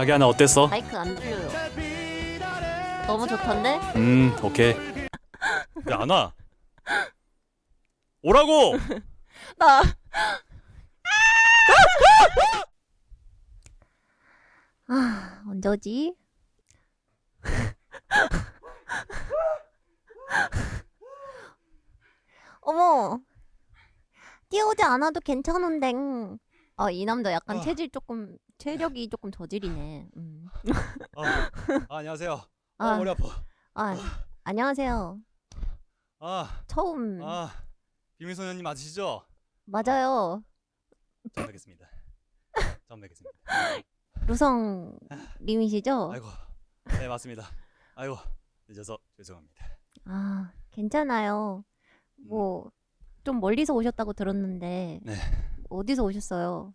자기 하나 어땠어? 마이크 안 들려요. 너무 좋던데? 음 오케이 야 안 와 오라고 나 아, 언제 오지? 어머, 뛰어오지 않아도 괜찮은데. 아, 이 남자 약간 아. 체질 조금, 체력이 조금 저질이네. 음. 아, 아, 안녕하세요 아. 아 머리 아파 아, 안녕하세요. 아, 처음, 아 비밀소년님 맞으시죠? 맞아요. 처음 뵙겠습니다 처음 뵙겠습니다 루성 님이시죠? 아이고 네 맞습니다 아이고 늦어서 죄송합니다 아, 괜찮아요. 뭐, 좀 멀리서 오셨다고 들었는데, 네. 어디서 오셨어요?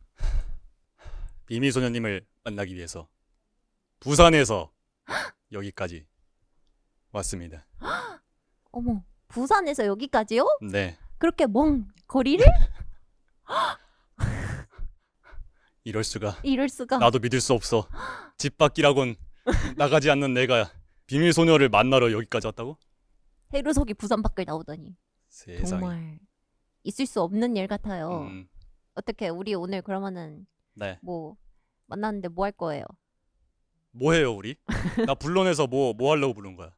비밀소년님을 만나기 위해서 부산에서 여기까지 왔습니다 어머, 부산에서 여기까지요? 네 그렇게 먼 거리를? 이럴 수가 이럴 수가. 나도 믿을 수 없어. 집 밖이라곤 나가지 않는 내가 비밀 소녀를 만나러 여기까지 왔다고? 해루석이 부산 밖을 나오다니. 세상에. 정말 있을 수 없는 일 같아요. 음, 어떻게 우리 오늘 그러면은 네. 뭐 만났는데 뭐 할 거예요? 뭐 해요 우리? 나 불러내서 뭐 뭐 하려고 부른 거야?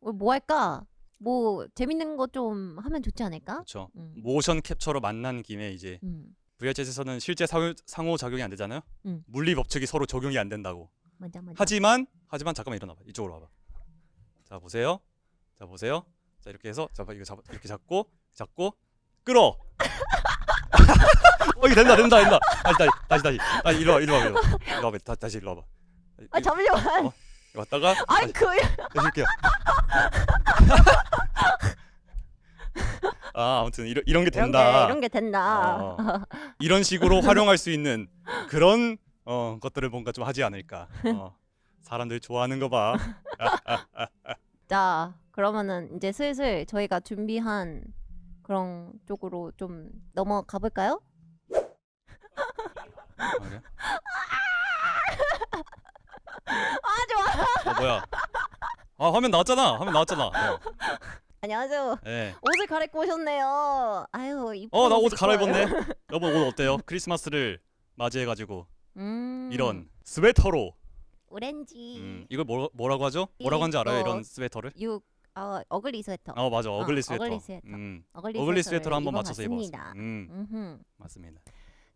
오늘 뭐 할까? 뭐 재밌는 거 좀 하면 좋지 않을까? 그렇죠. 음. 모션 캡처로 만난 김에 이제 음. VHS에서는 실제 상호, 상호 작용이 안 되잖아요. 음. 물리 법칙이 서로 적용이 안 된다고. 맞아 맞아. 하지만 하지만 잠깐만 일어나봐. 이쪽으로 와봐. 자 보세요. 자 보세요. 자 이렇게 해서 자 이거 잡 이렇게 잡고 잡고 끌어. 어 이거 된다 된다 된다. 다시 다시 다시 다시. 다시 이리 와 이리 와 이리 와. 이리 와봐. 다, 다시 이리 와봐. 아 잠시만. 어? 이리 왔다가 아이 그 다시 이렇게. 아 아무튼 이런 이런 게 이런 게 된다. 이런 게 된다. 어, 어. 이런 식으로 활용할 수 있는 그런 어, 것들을 뭔가 좀 하지 않을까. 어, 사람들 좋아하는 거 봐. 자, 그러면은 이제 슬슬 저희가 준비한 그런 쪽으로 좀 넘어가 볼까요? 아, 그래? 아, 좋아. 어, 뭐야? 아 화면 나왔잖아. 화면 나왔잖아. 어, 안녕하세요. 네. 옷을 갈아입고 오셨네요. 아유, 이쁜 어, 나 옷 갈아입었네. 여보 옷 어때요? 크리스마스를 맞이해가지고 음. 이런 스웨터로. 오렌지. 음, 이걸 뭐, 뭐라고 하죠? 뭐라고 하는지 알아요? 이런 스웨터를? 육 어, 어글리 스웨터. 어 맞아. 어, 어글리 스웨터. 어글리 스웨터. 음, 어글리, 어글리 스웨터를 한번 맞춰서. 입었어. 음, 음흠. 맞습니다.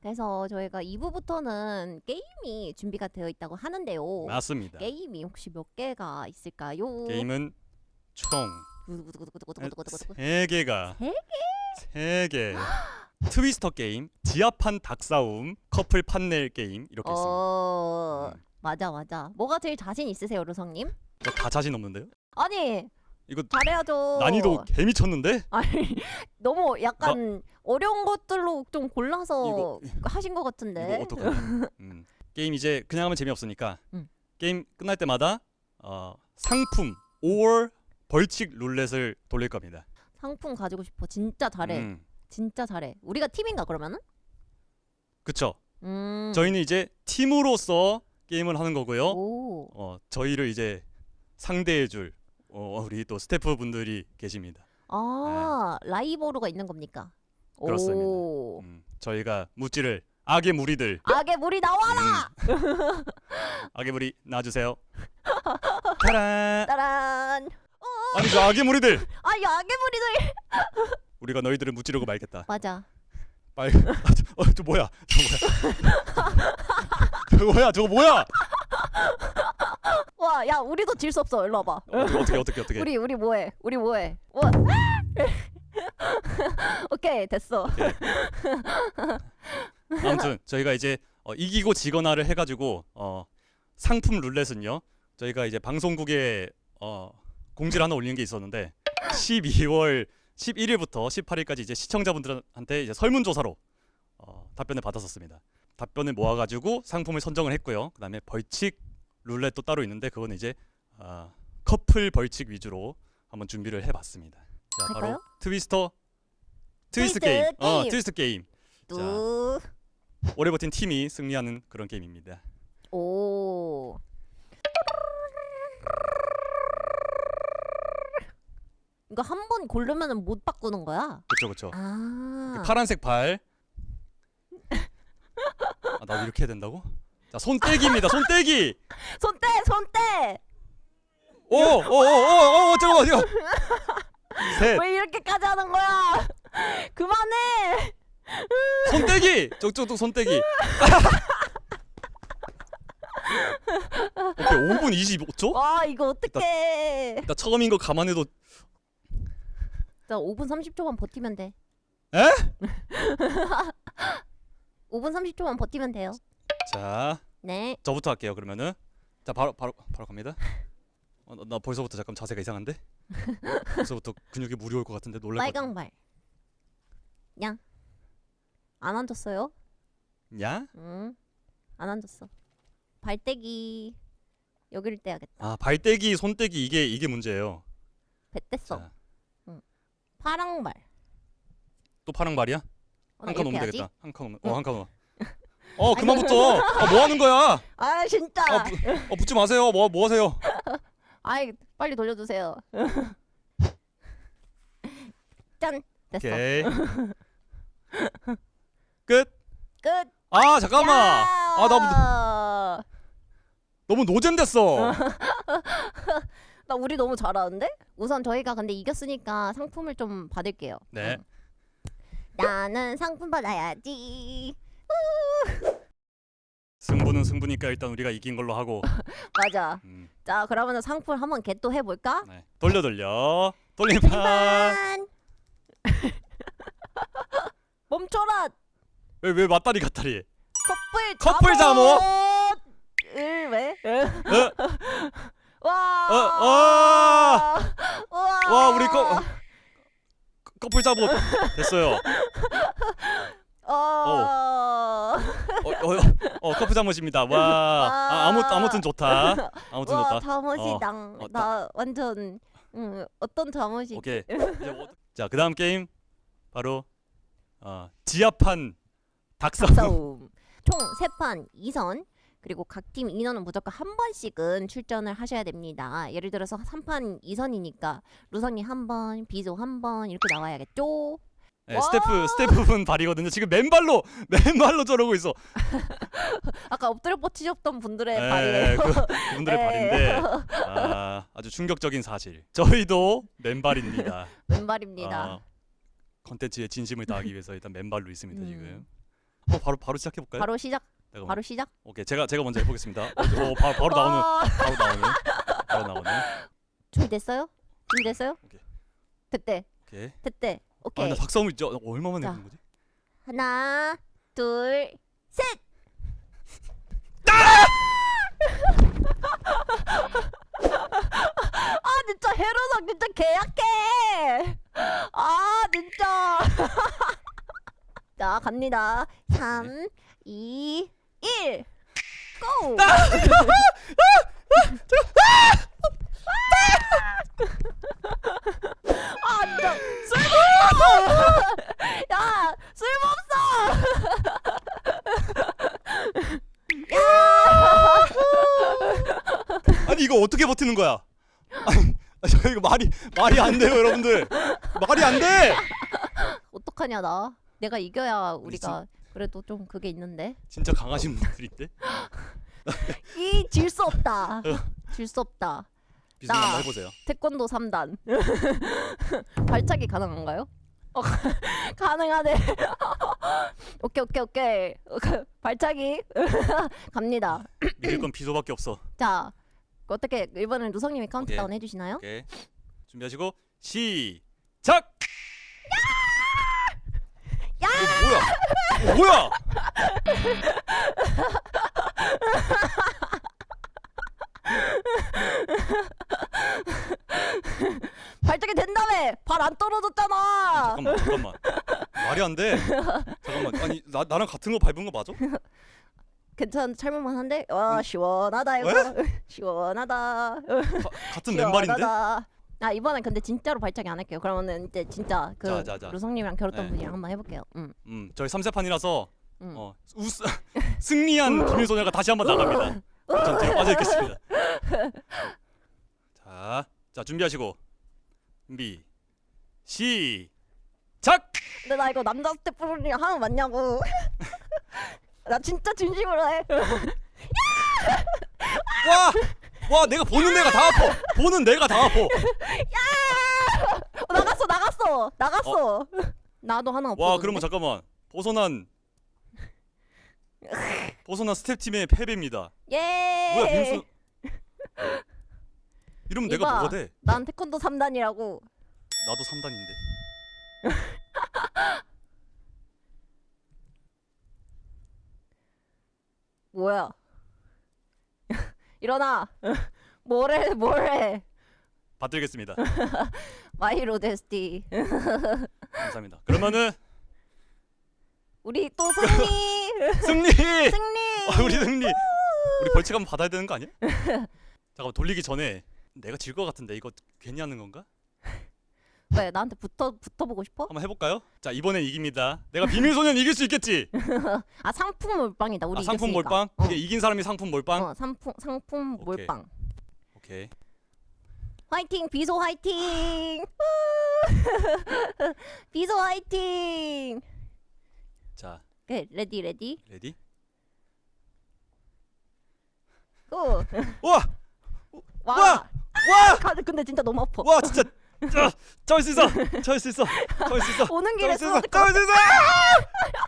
그래서 저희가 2부부터는 게임이 준비가 되어 있다고 하는데요. 맞습니다. 게임이 혹시 몇 개가 있을까요? 게임은 총 두구두구두구두구두구두구두구. 세 개가 세 세 개. 트위스터 게임, 지하판 닭싸움, 커플 판넬 게임 이렇게 있습니다. 어 음. 맞아 맞아. 뭐가 제일 자신 있으세요, 루성님? 저다 자신 없는데요? 아니 이거 잘해야죠. 난이도 개 미쳤는데? 아니 너무 약간 어려운 것들로 좀 골라서 이거- 하신 것 같은데. 이거 어떡하냐? 음. 게임 이제 그냥 하면 재미없으니까 음. 게임 끝날 때마다 어, 상품 5월 벌칙 룰렛을 돌릴 겁니다. 상품 가지고 싶어. 진짜 잘해. 음, 진짜 잘해. 우리가 팀인가 그러면은? 그쵸? 음. 저희는 이제 팀으로서 게임을 하는 거고요. 오. 어, 저희를 이제 상대해줄 어, 우리 또 스태프분들이 계십니다. 아 라이벌로가 있는 겁니까? 네. 그렇습니다. 오. 음, 저희가 무찌를 악의 무리들 악의 물이 나와라. 음. 악의 무리 놔주세요. 짜란. 따란. 아니 저 악의 무리들. 아, 이 악의 물이들. 우리가 너희들을 무찌르고 말겠다. 맞아. 빨리. 아, 저, 어, 저 뭐야? 저 뭐야? 저거 뭐야? 저거 뭐야? 와, 야, 우리도 질 수 없어. 일로 와봐. 어떻게 어떻게 어떻게 어떻게? 우리 우리 뭐해? 우리 뭐해? 뭐? 오케이 됐어. 아무튼 저희가 이제 어, 이기고 지거나를 해가지고 어, 상품 룰렛은요. 저희가 이제 방송국에 어, 공지를 하나 올리는 게 있었는데 12월 11일부터 18일까지 이제 시청자분들한테 이제 설문조사로 어, 답변을 받았었습니다. 답변을 모아가지고 상품을 선정을 했고요. 그다음에 벌칙 룰렛도 따로 있는데 그건 이제 아, 커플 벌칙 위주로 한번 준비를 해봤습니다. 자 할까요? 트위스터 트위스트, 트위스트 게임. 어, 게임. 트위스트 게임. 뚜. 오래 버틴 팀이 승리하는 그런 게임입니다. 오. 이거 한 번 고르면 못 바꾸는 거야? 그렇죠 그렇죠. 아. 그 파란색 발. 아, 나 이렇게 해야 된다고? 자, 손떼기입니다. 손떼기. 손대 손대. 오, 오, 오, 오, 오, 잠깐만, 이거. 셋, 왜 이렇게까지 하는 거야? 그만해. 손떼기. 저쪽도 손떼기. 오케이, 5분 25초? 와 이거 어떡해. 나 처음인 거 감안해도 자 5분 30초만 버티면 돼. 에? 5분 30초만 버티면 돼요. 자, 네. 저부터 할게요. 그러면은 자, 바로 바로 바로 갑니다. 어, 나, 나 벌써부터 잠깐 자세가 이상한데? 벌써부터 근육이 무리 올 것 같은데 같아. 빨강발. 야. 안 앉았어요? 야? 응. 안 앉았어. 발대기 여기를 떼야겠다. 아, 발떼기, 손떼기 이게 이게 문제예요. 배 뗐어. 자, 파랑발. 또 파랑 발이야? 어, 나 한칸 이렇게 오면 해야지? 되겠다. 한 칸 오면. 어, 한 칸 오면. 어, 그만 붙어. 아, 뭐 하는 거야? 아 진짜. 어, 부, 어 붙지 마세요. 뭐 뭐 하세요? 아이 빨리 돌려주세요. 짠 됐어. 오케이. 끝. 끝. 아, 잠깐만. 아, 나 나 너무 노잼 됐어. 나 우리 너무 잘하는데? 우선 저희가 근데 이겼으니까 상품을 좀 받을게요. 네. 응. 나는 상품 받아야지. 승부는 승부니까 일단 우리가 이긴 걸로 하고. 맞아. 음, 자 그러면 상품 한번 개또 해볼까? 네. 돌려 돌려. 돌림판. 짠. 멈춰라. 왜 왜 맞다리 갔다리? 커플 커플 잠옷. 을 왜? 어? 와. 어, 어. 와. 와, 우리 커 커플 잡옷 됐어요. 어. 어, 어, 어 커플 잠옷입니다. 와. 아, 아무 아무튼 좋다. 아무튼 와 좋다. 잠옷이당. 어, 나 완전 응, 어떤 잠옷이? 오케이. 이제 뭐, 자, 그다음 게임 바로 어, 지하판 닭싸움. 싸움. 총세판 2선 그리고 각 팀 인원은 무조건 한 번씩은 출전을 하셔야 됩니다. 예를 들어서 3판 2선이니까 루성이 한 번, 비조 한 번 이렇게 나와야겠죠? 네, 와. 스태프 스태프분 발이거든요. 지금 맨발로 맨발로 저러고 있어. 아까 엎드려 뻗치셨던 분들의 네, 발이에요. 그, 그분들의 네. 발인데 아, 아주 충격적인 사실. 저희도 맨발입니다. 왼발입니다. 어, 컨텐츠에 진심을 다하기 위해서 일단 맨발로 있습니다 음. 지금. 어 바로 바로 시작해 볼까요? 바로 시작. 잠깐만. 바로 시작. 오케이 제가 제가 먼저 해보겠습니다. 어, 어, 바로 바로 나오는 어, 바로 나오는 바로 나오는. 준비됐어요? 준비됐어요? 오케이. 됐대. 오케이. 됐대. 오케이. 아나 닭싸움을 저 얼마 만에 자. 해보는 거지? 하나, 둘, 셋. 아 진짜 헤로석 진짜 개약해. 아 진짜. 자 갑니다. 3, 2, 1. 고! 아진짜 쓸모없어! 야 쓸모없어! 아니 이거 어떻게 버티는 거야? 아니 저 이거 말이 말이 안 돼요 여러분들. 말이 안 돼. 어떡하냐 나 내가 이겨야 우리가 그래도 좀 그게 있는데 진짜 강하신 분들인데. 이질 수 없다 질 수 없다 비슷한 나. 한번 해보세요. 태권도 3단 발차기 가능한가요? 어, 가능하네 오케이 오케이 오케이 발차기 갑니다 믿을 건 비소밖에 없어. 자 어떻게 이번엔 루성님이 카운트다운 해주시나요? 오케이 준비하시고 시작. 야! 어, 뭐야? 어, 뭐야? 발차기 된다며 발 안 떨어졌잖아 잠깐만 잠깐만 말이 안 돼. 잠깐만 아니 나 나랑 같은 거 밟은 거 맞아? 괜찮 참을만 한데 와 시원하다 이거 시원하다 가, 같은 맨발인데? 시원하다. 아 이번엔 근데 진짜로 발차기 안 할게요. 그러면은 이제 진짜 그 자, 자, 자. 루성님이랑 겨뤘던 네. 분이랑 한번 해볼게요. 음. 음 저희 3세판이라서 음. 어 우스, 승리한 비밀소녀가 다시 한번 나갑니다. 전 뒤로 빠져 있겠습니다. 자, 자 준비하시고 준비 시작. 근데 나 이거 남자 스태프분이 하는 거 맞냐고. 나 진짜 진심으로 해. 와, 와 내가 보는 내가 다 아파. 보는 내가 다 아파. 어, 나갔어 나갔어 나갔어. 나도 하나 없어. 와 그러면 잠깐만 벗어난 벗어난 스텝 팀의 패배입니다. 예. 뭐야 빙수? 이러면 내가 이봐. 뭐가 돼? 난 태권도 3단이라고. 나도 3단인데. 뭐야? 일어나. 뭐래 뭐래. 받들겠습니다. 마이로 데스티. 감사합니다. 그러면은 우리 또 승리. 승리. 승리. 아, 우리 승리. 우리 벌칙 한번 받아야 되는 거 아니야? 잠깐 돌리기 전에 내가 질 것 같은데 이거 괜히 하는 건가? 왜 나한테 붙어 붙어보고 싶어? 한번 해볼까요? 자 이번엔 이깁니다. 내가 비밀 소년 이길 수 있겠지? 아 상품 몰빵이다. 우리 아, 상품 이겼으니까. 몰빵? 어. 이게 이긴 사람이 상품 몰빵? 어, 상품 상품 오케이. 몰빵. 오케이. 화이팅 비소 화이팅. 비소 화이팅. 자 오케이 레디 레디 레디. 고. 우와 와. 와! 와! 가드 근데 진짜 너무 아파. 와 진짜 잡을 수 있어. 잡을 수 있어. 잡을 수 있어. 오는 길에 잡을 수 있어. 쏘는 거. 잡을 수 있어.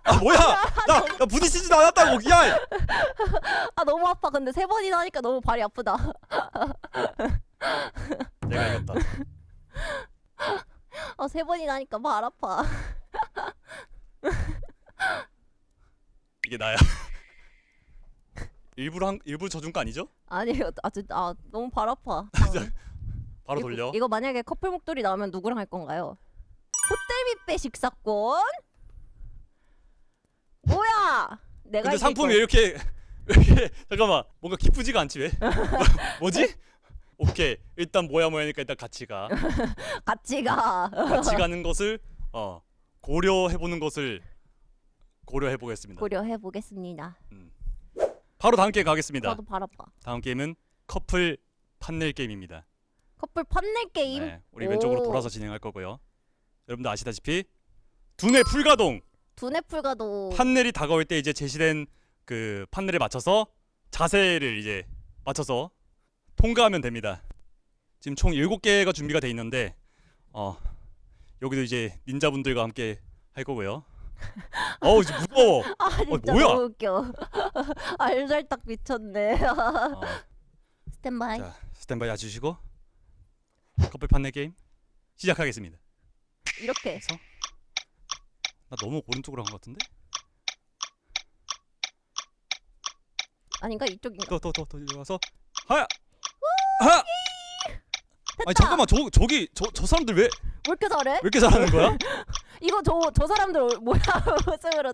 아 뭐야? 나, 나 부딪히지도 않았다고. 야. 아 너무 아파. 근데 세 번이나 하니까 너무 발이 아프다. 내가 이겼다. 아 세 번이나 하니까 발 아파. 이게 나야. 일부러 한 일부러 져준 거 아니죠? 아니 아주 아 너무 발 아파. 어. 바로 이거- 돌려. 이거 만약에 커플 목도리 나오면 누구랑 할 건가요? 호텔 뷔페 식사권? 뭐야? 내가 근데 이길 상품이. 왜 이렇게 왜 이렇게 잠깐만 뭔가 기쁘지가 않지 왜? 뭐, 지 오케이 일단 뭐야 뭐야니까 일단 같이 가. 같이 가. 같이 가는 것을 어 고려해 보는 것을 고려해 보겠습니다. 고려해 보겠습니다. 바로 다음 게임 가겠습니다. 저도 발 아파. 다음 게임은 커플 판넬 게임입니다. 커플 판넬 게임. 네, 우리 왼쪽으로 오. 돌아서 진행할 거고요. 여러분들 아시다시피 두뇌 풀가동 두뇌 풀가도 판넬이 다가올 때 이제 제시된 그 판넬에 맞춰서 자세를 이제 맞춰서 통과하면 됩니다. 지금 총 7개가 준비가 돼 있는데 어 여기도 이제 닌자분들과 함께 할 거고요. 어우 지금 무거워. 아 진짜 뭐야? 너무 웃겨. 알잘딱 미쳤네. 어, 스탠바이. 자 스탠바이 해주시고 커플 판넬 게임 시작하겠습니다. 이렇게. 그래서 나 너무 오른쪽으로 간 것 같은데? 아닌가 이쪽인가? 또 또또 돌려와서 하야 하야 됐다. 아니 잠깐만 저 저기 저 저 사람들 왜 왜 왜 이렇게 잘해? 이렇게 잘하는 거야? 이거 저 저 사람들 뭐야 우승으로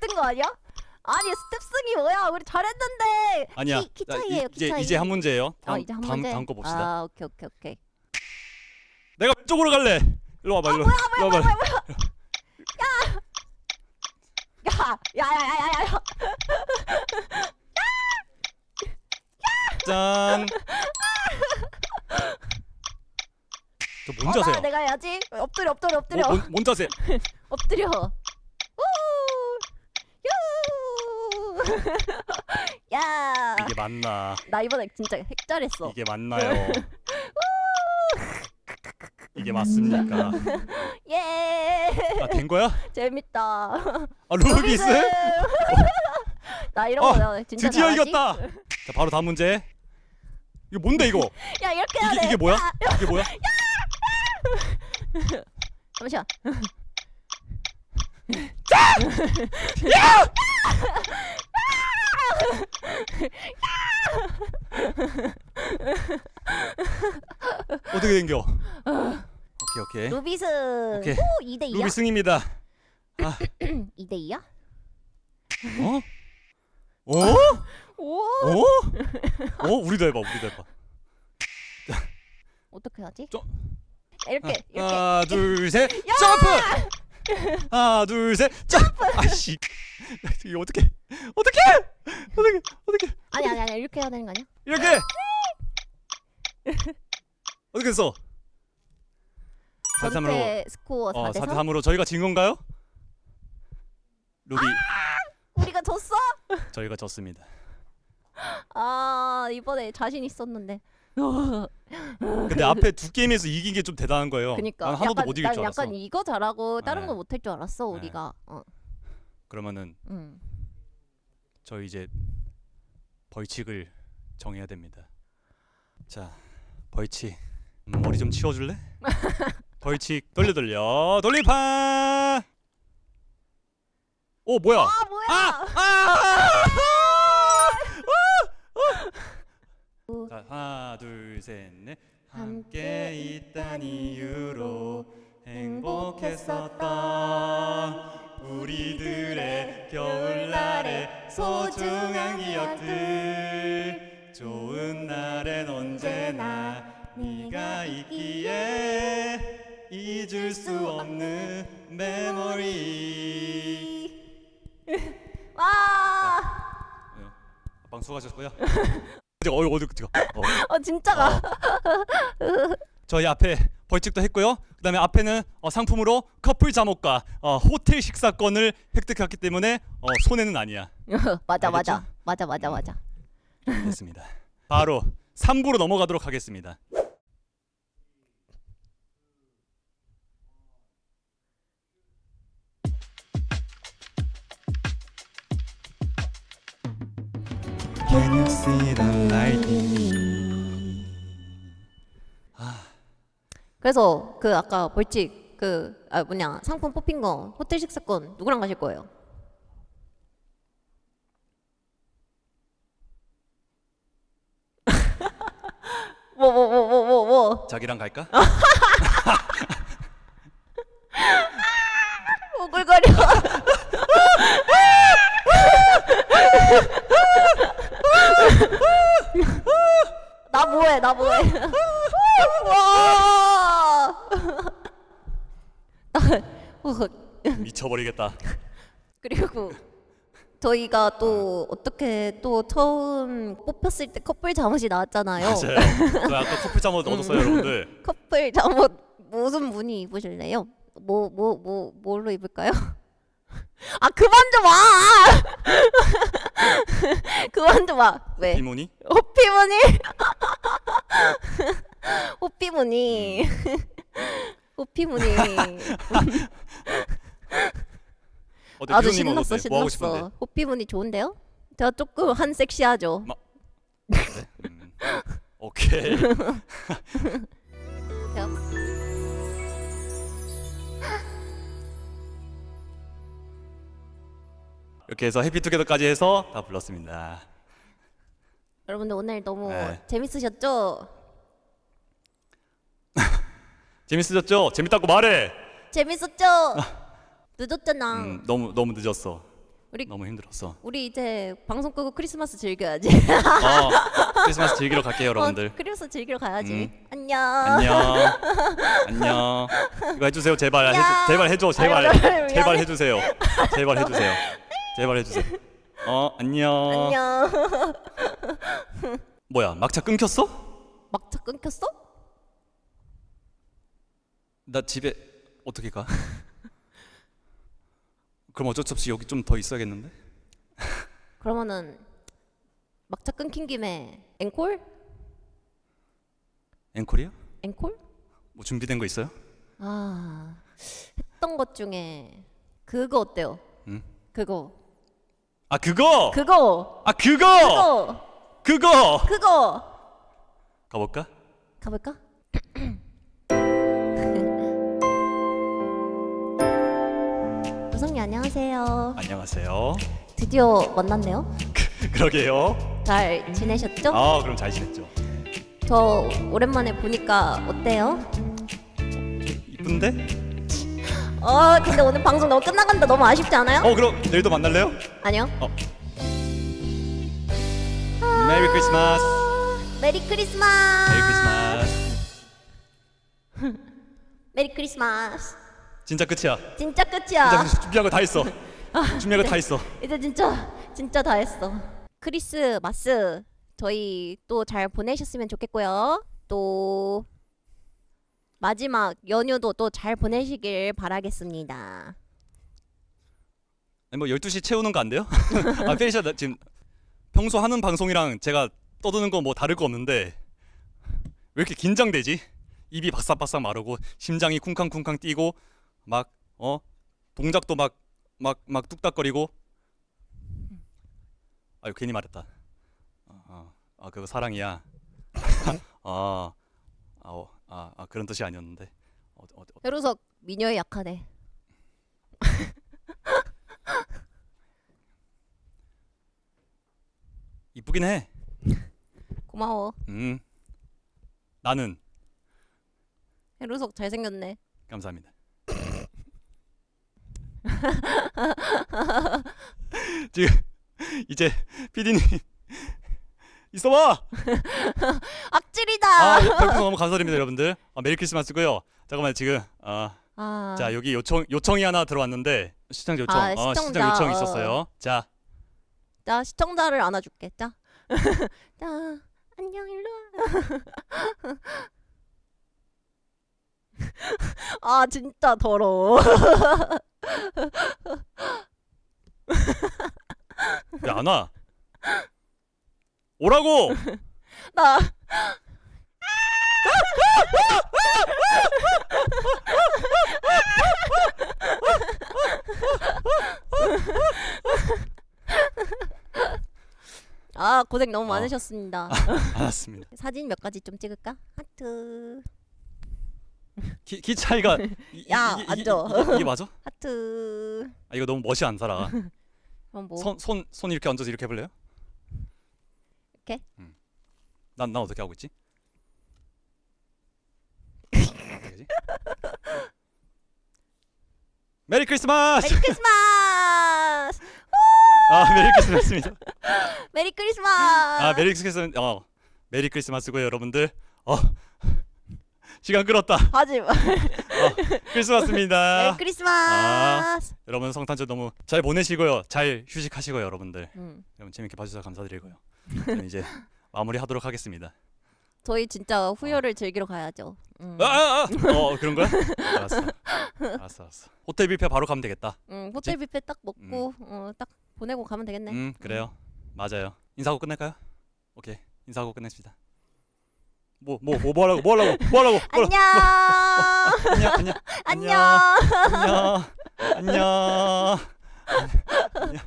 뜬거 아니야? 아니 스텝승이 뭐야? 우리 잘했는데. 아니야. 키, 키 자, 이- 차이예요. 키 이제 차이. 이제 한 문제예요. 어, 다음 이제 한 다음 문제. 다음 거 봅시다. 아 오케이 오케이 오케이. 내가 왼쪽으로 갈래. 일로 와봐. 일로. 일로 와봐. 야야야야야야. 짠. 저 뭔 자세야? 어, 내가 해야지. 엎드려 엎드려 엎드려 뭐, 뭔, 뭔 자세? 엎드려. 우. 야. 이게 맞나? 나 이번에 진짜 핵 잘했어. 이게 맞나요? 이게 맞습니까? 예. 아, 된 거야? 재밌다. 아, 루비스? 나 이런 어, 거 진짜 드디어 잘하지? 이겼다. 자, 바로 다음 문제. 이거 뭔데 이거? 야 이렇게 해야 이게 돼. 이게 뭐야? 이게 뭐야? 잠시만. 어떻게 된겨? 오케이, 오케이. 루비스. 오케이. 오 2대 2야? 루비 승입니다. 아, 2대 2야? 어? 어? 오. 어? 어? 우리도 해봐, 우리도 해봐. 어떻게 하지? 저- 이렇게 이렇게. 하나, 둘, 셋, 점프! 하나, 둘, 셋, 점프! 아씨, 이거 어떻게? 어떻게? 어떻게? 어떻게? 아니 아니 아니 이렇게 해야 되는 거 아니야? 이렇게? 어떻게 했어? 4대 3으로 전체 스코어 어, 4대 4대 3. 3으로 저희가 진 건가요? 루비 우리가 졌어? 저희가 졌습니다. 아 이번에 자신 있었는데. 근데 앞에 두 게임에서 이긴 게 좀 대단한 거예요. 그니까 난 하나도 약간 못 이길 난 줄 알았어. 약간 이거 잘하고 다른 네. 거 못할 줄 알았어 네. 우리가. 어. 그러면은 음. 저희 이제 벌칙을 정해야 됩니다. 자, 벌칙. 음, 머리 좀 치워줄래? 벌칙 돌려 돌려 돌리판. 오 뭐야? 아 뭐야? 아! 아! 자, 하나, 둘, 셋, 넷. 함께 있단 이유로 행복했었던 우리들의 겨울날의 소중한 기억들 좋은 날엔 언제나 네가 있기에 잊을 수 없는 메모리 와. 아빵 수고하셨고요 어디 어디 어디 어디 어. 어 진짜가. 어. 저희 앞에 벌칙도 했고요. 그다음에 앞에는 어, 상품으로 커플 잠옷과 어, 호텔 식사권을 획득했기 때문에 어, 손해는 아니야. 맞아 맞아 알겠죠? 맞아 맞아 맞아. 됐습니다. 바로 3부로 넘어가도록 하겠습니다. 그래서 그 아까 벌칙 그 아 뭐냐 상품 뽑힌 거 호텔 식사권 누구랑 가실 거예요? 뭐 뭐 뭐 뭐 뭐 뭐 자기랑 갈까? 오글거려. 나 뭐해 나 뭐해. 와. 나 어, 미쳐버리겠다. 그리고 저희가 또 어떻게 또 처음 뽑혔을 때 커플 잠옷이 나왔잖아요. 맞아요. 저 아까 커플 잠옷 얻었어요, 여러분들. 커플 잠옷 무슨 무늬 입으실래요? 뭐 뭐 뭐 뭘로 입을까요? 아 그만 좀 와. 그만 좀 와. 왜? 비모니? 호피 무늬? 호피 무늬. 호피 무늬. 어때? 아주 비모님 신났어 어때? 뭐 하고 싶은데? 신났어. 호피 무늬 좋은데요? 제가 조금 한 섹시하죠. 음. 오케이. 제가 이렇게 해서 해피투게더까지 해서 다 불렀습니다. 여러분들 오늘 너무 네. 재밌으셨죠? 재밌으셨죠? 재밌다고 말해. 재밌었죠? 늦었잖아. 음, 너무 너무 늦었어. 우리 너무 힘들었어. 우리 이제 방송 끄고 크리스마스 즐겨야지. 어, 크리스마스 즐기러 갈게요, 여러분들. 어, 크리스마스 즐기러 가야지. 음. 안녕. 안녕. 안녕. 이거 해주세요, 제발. 해주. 제발 해줘, 제발. 아유, 미안해. 제발 해주세요. 제발 해주세요. 제발 해주세요. 어, 안녕. 안녕. 뭐야, 막차 끊겼어? 막차 끊겼어? 나 집에 어떻게 가? 그럼 어쩔 수 없이 여기 좀 더 있어야겠는데? 그러면은 막차 끊긴 김에 앵콜? 앵콜이요? 앵콜? 뭐 준비된 거 있어요? 아 했던 것 중에 그거 어때요? 응? 그거 아 그거! 그거 아 그거! 그거 그거! 그거 가볼까? 가볼까? 우성님 안녕하세요. 안녕하세요. 드디어 만났네요. 그러게요. 잘 지내셨죠? 아 그럼 잘 지냈죠. 저 오랜만에 보니까 어때요? 이쁜데? 어 근데 오늘 방송 너무 끝나간다 너무 아쉽지 않아요? 어 그럼 내일도 만날래요? 아니요. 메리 크리스마스. 메리 크리스마스. 메리 크리스마스. 메리 크리스마스. 진짜 끝이야. 진짜 끝이야. 진짜 준비한 거 다 했어. 준비한 거 다 했어. 이제 진짜 진짜 다 했어. 크리스 마스 저희 또 잘 보내셨으면 좋겠고요. 또 마지막 연휴도 또 잘 보내시길 바라겠습니다. 아니, 뭐 12시 채우는 거 안 돼요? 아 페이샤 나 지금 평소 하는 방송이랑 제가 떠드는 거 뭐 다를 거 없는데 왜 이렇게 긴장되지? 입이 바싹바싹 마르고 심장이 쿵쾅쿵쾅 뛰고 막 어 동작도 막 막 막 뚝딱거리고 아유 괜히 말했다. 어, 어, 아 그거 사랑이야. 아, 아, 어, 아, 아 그런 뜻이 아니었는데. 어, 어, 어, 해루석 미녀에 약하네. 이쁘긴 해. 고마워. 음. 나는 해루석 잘생겼네. 감사합니다. 지금 이제 PD님 있어봐. 악질이다. 아 별풍선 너무 감사드립니다 여러분들. 아, 메리 크리스마스고요. 잠깐만 지금 아, 아, 자 여기 요청 요청이 하나 들어왔는데 시청자 요청 아, 어, 시청자, 시청자 요청 이 어. 있었어요. 자 자 시청자를 안아줄게. 자, 자 안녕 일로 와. 아 진짜 더러워. 야, 안 와. 오라고. 나 아 고생 너무 어. 많으셨습니다. 알았습니다. 사진 몇 가지 좀 찍을까? 하트 키, 키 차이가 이, 야, 이게, 앉아. 이게, 이게, 이게 맞아? 하트 아, 이거 너무 멋이 안 살아. 그럼 뭐 손 손 손 이렇게 얹어서 이렇게 해볼래요? 이렇게? 음. 난, 난 어떻게 하고 있지? 어떻게 하지? 메리 크리스마스! 메리 크리스마스 아 메리 크리스마스입니다. 메리 크리스마스 아 메리 크리스마스 어 메리 크리스마스고요 여러분들. 어 시간 끌었다. 하지 마 메리 크리스마스입니다. 크리스마스 여러분 성탄절 너무 잘 보내시고요. 잘 휴식하시고요 여러분들. 음, 여러분 재밌게 봐주셔서 감사드리고요. 저는 이제 마무리하도록 하겠습니다. 저희 진짜 후회를 즐기러 가야죠 음. 아, 아, 아. 어 그런 거야? 알았어. 알았어, 알았어. 호텔 뷔페 바로 가면 되겠다. 음, 호텔 뷔페 딱 먹고 어, 딱 보내고 가면 되겠네 음, 그래요. 맞아요. 인사하고 끝낼까요? 오케이. 인사하고 끝냅시다. 뭐, 뭐, 뭐, 뭐 하라고, 뭐 하라고, 뭐 하라고. 뭐 안녕 안녕, 안녕, 안녕. 안녕.